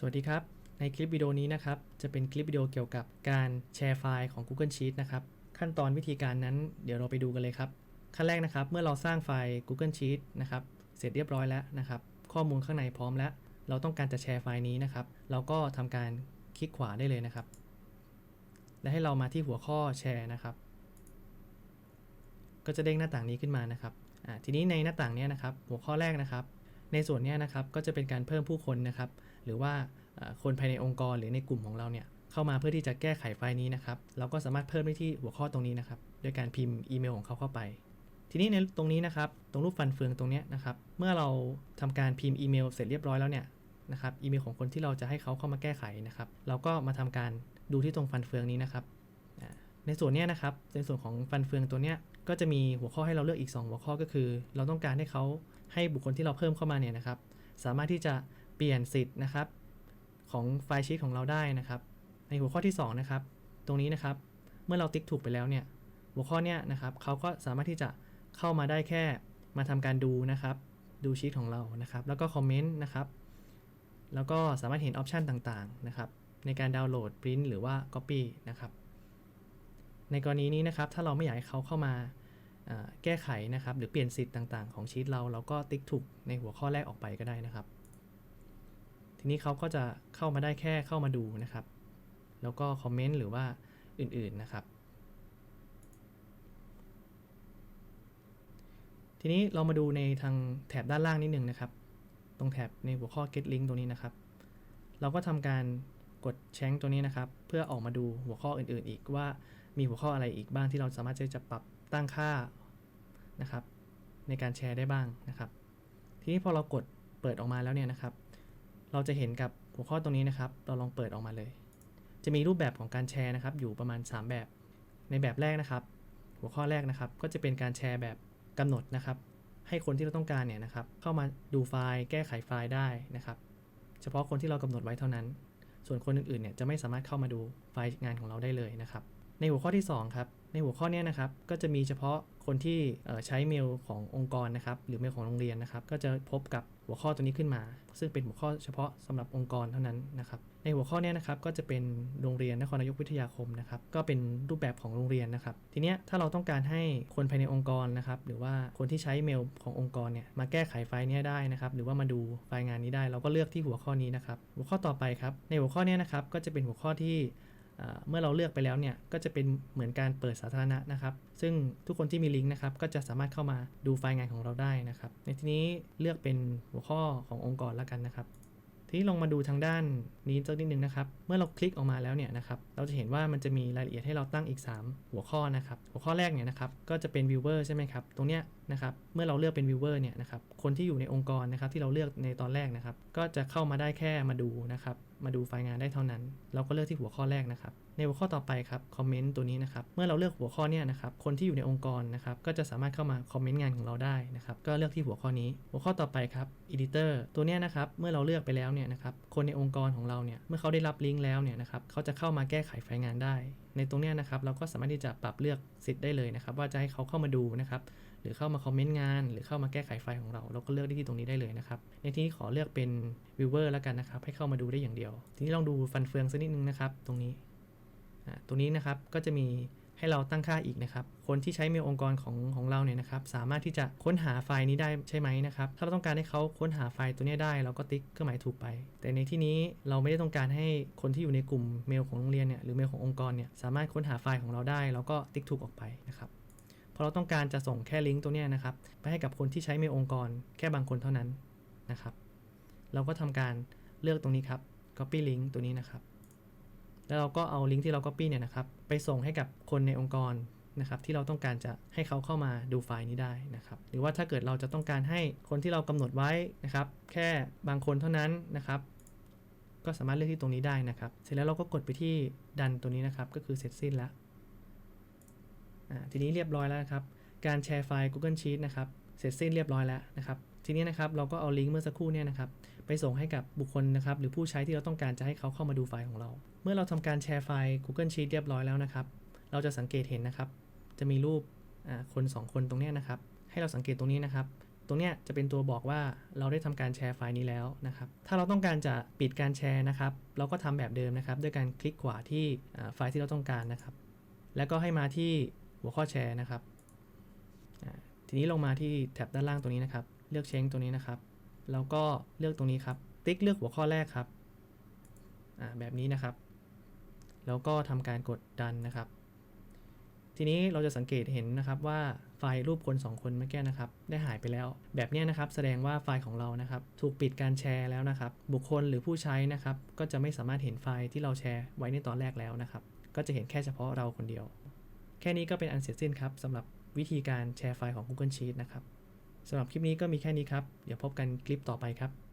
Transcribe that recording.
สวัสดีครับ ในคลิปวิดีโอนี้นะครับ จะเป็นคลิปวิดีโอเกี่ยวกับการแชร์ไฟล์ของ Google Sheet นะครับ ขั้นตอนวิธีการนั้นเดี๋ยวเราไปดูกันเลยครับ ขั้นแรกนะครับ เมื่อเราสร้างไฟล์ Google Sheet นะครับ เสร็จเรียบร้อยแล้วนะครับ ข้อมูลข้างในพร้อมแล้ว เราต้องการจะแชร์ไฟล์นี้นะครับ เราก็ทำการคลิกขวาได้เลยนะครับ และให้เรามาที่หัวข้อแชร์นะครับ ก็จะเด้งหน้าต่างนี้ขึ้นมานะครับ ทีนี้ในหน้าต่างนี้นะครับ หัวข้อแรกนะครับ ในส่วนนี้นะครับ ก็จะเป็นการเพิ่มผู้คนนะครับ หรือว่าคนภายในองค์กรหรือในกลุ่มของเราเนี่ยเข้ามาเพื่อที่จะแก้ไขไฟล์นี้นะครับ เราก็สามารถเพิ่มได้ที่หัวข้อตรงนี้นะครับด้วยการพิมพ์อีเมลของเขาเข้าไป ทีนี้ในตรงนี้นะครับ ตรงรูปฟันเฟืองตรงเนี้ยนะครับ เมื่อเราทำการพิมพ์อีเมลเสร็จเรียบร้อยแล้วเนี่ยนะครับอีเมลของคนที่เราจะให้เขาเข้ามาแก้ไขนะครับ เราก็มาทำการดูที่ตรงฟันเฟืองนี้นะครับ ในส่วนเนี้ยนะครับ ในส่วนของฟันเฟืองตัวเนี้ยก็จะมีหัวข้อให้เราเลือกอีก 2 หัวข้อก็คือ เราต้องการให้เขาให้บุคคลที่เราเพิ่มเข้ามาเนี่ยนะครับ สามารถที่จะ เปลี่ยนสิทธิ์นะครับ ของไฟล์ชีตของเราได้นะครับ ในหัวข้อที่2นะครับตรงนี้นะครับ เมื่อเราติ๊กถูกไปแล้วเนี่ยหัวข้อเนี้ยนะครับเขาก็สามารถที่จะเข้ามาได้แค่มาทำการดูนะครับ ดูชีตของเรานะครับ แล้วก็คอมเมนต์นะครับ แล้วก็สามารถเห็นออปชันต่างๆนะครับ ในการดาวน์โหลดปริ้นหรือว่า Copy นะครับ ในกรณีนี้นะครับ ถ้าเราไม่อยากให้เขาเข้ามาแก้ไขนะครับ หรือเปลี่ยนสิทธิ์ต่างๆ ของชีตเรา เราก็ติ๊กถูกในหัวข้อแรกออกไปก็ได้นะครับ ทีนี้เขาก็จะเข้ามาได้แค่เข้ามาดูนะครับ แล้วก็คอมเมนต์หรือว่าอื่นๆนะครับ ทีนี้เรามาดูในทางแถบด้านล่างนิดนึงนะครับ ตรงแถบในหัวข้อ get link ตรงนี้นะครับ เราก็ทำการกดแชงตัวนี้นะครับ เพื่อออกมาดูหัวข้ออื่นๆ อีกว่ามีหัวข้ออะไรอีกบ้างที่เราสามารถจะปรับตั้งค่านะครับ ในการแชร์ได้บ้างนะครับ ทีนี้พอเรากดเปิดออกมาแล้วเนี่ยนะครับ เราจะเห็นกับหัวข้อตรงนี้นะครับ เราลองเปิดออกมาเลย จะมีรูปแบบของการแชร์นะครับ อยู่ประมาณ 3 แบบ ในแบบแรกนะครับ หัวข้อแรกนะครับ ก็จะเป็นการแชร์แบบกำหนดนะครับ ให้คนที่เราต้องการเนี่ยนะครับ เข้ามาดูไฟล์ แก้ไขไฟล์ได้นะครับ เฉพาะคนที่เรากำหนดไว้เท่านั้น ส่วนคนอื่นๆเนี่ยจะไม่สามารถเข้ามาดูไฟล์งานของเราได้เลยนะครับ ในหัวข้อที่ 2 ครับ ในหัวข้อนี้นะครับ ก็จะมีเฉพาะคนที่ใช้เมลขององค์กรนะครับ หรือเมลของโรงเรียนนะครับ ก็จะพบกับหัวข้อตัวนี้ขึ้นมา ซึ่งเป็นหัวข้อเฉพาะสำหรับองค์กรเท่านั้นนะครับ ในหัวข้อนี้นะครับก็จะเป็นโรงเรียนนครนายกวิทยาคมนะครับ ก็เป็นรูปแบบของโรงเรียนนะครับ ทีนี้ถ้าเราต้องการให้คนภายในองค์กรนะครับ หรือว่าคนที่ใช้เมลขององค์กรเนี่ยมาแก้ไขไฟล์นี้ได้นะครับ หรือว่ามาดูไฟล์งานนี้ได้ เราก็เลือกที่หัวข้อนี้นะครับ หัวข้อต่อไปครับ ในหัวข้อนี้นะครับก็จะเป็นหัวข้อที่ เมื่อเราเลือกไปแล้วเนี่ยก็จะเป็นเหมือนการเปิดสาธารณะนะครับ ซึ่งทุกคนที่มีลิงก์นะครับก็จะสามารถเข้ามาดูไฟล์งานของเราได้นะครับ ในที่นี้เลือกเป็นหัวข้อขององค์กรแล้วกันนะครับทีนี้ลองมาดูทางด้านนี้สักนิดนึงนะครับ เมื่อเราคลิกออกมาแล้วเนี่ยนะครับ เราจะเห็นว่ามันจะมีรายละเอียดให้เราตั้งอีก 3 หัวข้อนะครับ หัวข้อแรกเนี่ยนะครับ ก็จะเป็น viewer ใช่ไหมครับ ตรงเนี้ย นะครับเมื่อเราเลือกเป็น viewer เนี่ยนะครับคนที่อยู่ในองค์กรนะครับที่เราเลือกในตอนแรกนะครับ ก็จะเข้ามาได้แค่มาดูนะครับมาดูไฟล์งานได้เท่านั้น เราก็เลือกที่หัวข้อแรกนะครับในหัวข้อต่อไปครับคอมเมนต์ตัวนี้นะครับเมื่อเราเลือกหัวข้อเนี่ยนะครับคนที่อยู่ในองค์กรนะครับก็จะสามารถเข้ามาคอมเมนต์งานของเราได้นะครับก็เลือกที่หัวข้อนี้ หัวข้อต่อไปครับ editor ตัวเนี้ยนะครับเมื่อเราเลือกไปแล้วเนี่ยนะครับคนในองค์กรของเราเนี่ยเมื่อเขาได้รับลิงก์แล้วเนี่ยนะครับเขาจะเข้ามาแก้ไขไฟล์งานได้ในตรงนี้นะครับเราก็สามารถที่จะปรับเลือกสิทธิ์ได้เลยนะครับ ว่าจะให้เขาเข้ามาดูนะครับ หรือเข้ามาคอมเมนต์งาน หรือเข้ามาแก้ไขไฟล์ของเรา เราก็เลือกได้ที่ตรงนี้ได้เลยนะครับ ในที่นี้ขอเลือกเป็น viewer แล้วกันนะครับ ให้เข้ามาดูได้อย่างเดียว ทีนี้ลองดูฟันเฟืองสักนิดนึงนะครับ ตรงนี้อ่าตรงนี้นะครับก็จะมี ให้เราตั้งค่าอีกนะครับ คนที่ใช้เมลองค์กรของของเราเนี่ยนะครับ สามารถที่จะค้นหาไฟล์นี้ได้ใช่ไหมนะครับ ถ้าเราต้องการให้เขาค้นหาไฟล์ตัวนี้ได้ เราก็ติ๊กเครื่องหมายถูกไป แต่ในที่นี้เราไม่ได้ต้องการให้คนที่อยู่ในกลุ่มเมลของโรงเรียนเนี่ยหรือเมลขององค์กรเนี่ยสามารถค้นหาไฟล์ของเราได้เราก็ติ๊กถูกออกไปนะครับเพราะเราต้องการจะส่งแค่ลิงก์ตัวนี้นะครับไปให้กับคนที่ใช้เมลองค์กร แค่บางคนเท่านั้นนะครับ เราก็ทำการเลือกตรงนี้ครับ copy link ตัวนี้นะครับ แล้วเราก็เอาลิงก์ที่เรา Copy เนี่ยนะครับไปส่งให้กับคนในองค์กรนะครับที่เราต้องการจะให้เขาเข้ามาดูไฟล์นี้ได้นะครับหรือว่าถ้าเกิดเราจะต้องการให้คนที่เรากำหนดไว้นะครับแค่บางคนเท่านั้นนะครับก็สามารถเลือกที่ตรงนี้ได้นะครับ เสร็จแล้วเราก็กดไปที่ดันตัวนี้นะครับ ก็คือเสร็จสิ้นแล้วอ่าทีนี้เรียบร้อยแล้วครับ การแชร์ไฟล์ Google Sheet นะครับ เสร็จสิ้นเรียบร้อยแล้วนะครับ ทีนี้นะครับเราก็เอาลิงก์เมื่อสักครู่เนี่ยนะครับ ไปส่งให้กับบุคคลนะครับหรือผู้ใช้ที่เราต้องการจะให้เขาเข้ามาดูไฟล์ของเรา เมื่อเราทำการแชร์ไฟล์ Google Sheet เรียบร้อยแล้วนะครับ เราจะสังเกตเห็นนะครับ จะมีรูปคน 2 คนตรงนี้นะครับ ให้เราสังเกตตรงนี้นะครับ ตรงนี้จะเป็นตัวบอกว่าเราได้ทำการแชร์ไฟล์นี้แล้วนะครับ ถ้าเราต้องการจะปิดการแชร์นะครับ เราก็ทำแบบเดิมนะครับ ด้วยการคลิกขวาที่ไฟล์ที่เราต้องการนะครับ แล้วก็ให้มาที่หัวข้อแชร์นะครับทีนี้ลงมาที่แท็บด้านล่างตรงนี้นะครับ เลือกเช้งตรงนี้นะครับ แล้วก็เลือกตรงนี้ครับ ติ๊กเลือกหัวข้อแรกครับแบบนี้นะครับ แล้วก็ทำการกดดันนะครับ ทีนี้เราจะสังเกตเห็นนะครับว่าไฟล์รูปคน 2 คนเมื่อกี้นะครับ ได้หายไปแล้ว แบบนี้นะครับ แสดงว่าไฟล์ของเรานะครับ ถูกปิดการแชร์แล้วนะครับ บุคคลหรือผู้ใช้นะครับ ก็จะไม่สามารถเห็นไฟล์ที่เราแชร์ไว้ในตอนแรกแล้วนะครับ ก็จะเห็นแค่เฉพาะเราคนเดียว แค่นี้ก็เป็นอันเสร็จสิ้นครับสำหรับวิธีการแชร์ไฟล์ของ Google Sheet นะครับ สำหรับคลิปนี้ก็มีแค่นี้ครับ เดี๋ยวพบกันคลิปต่อไปครับ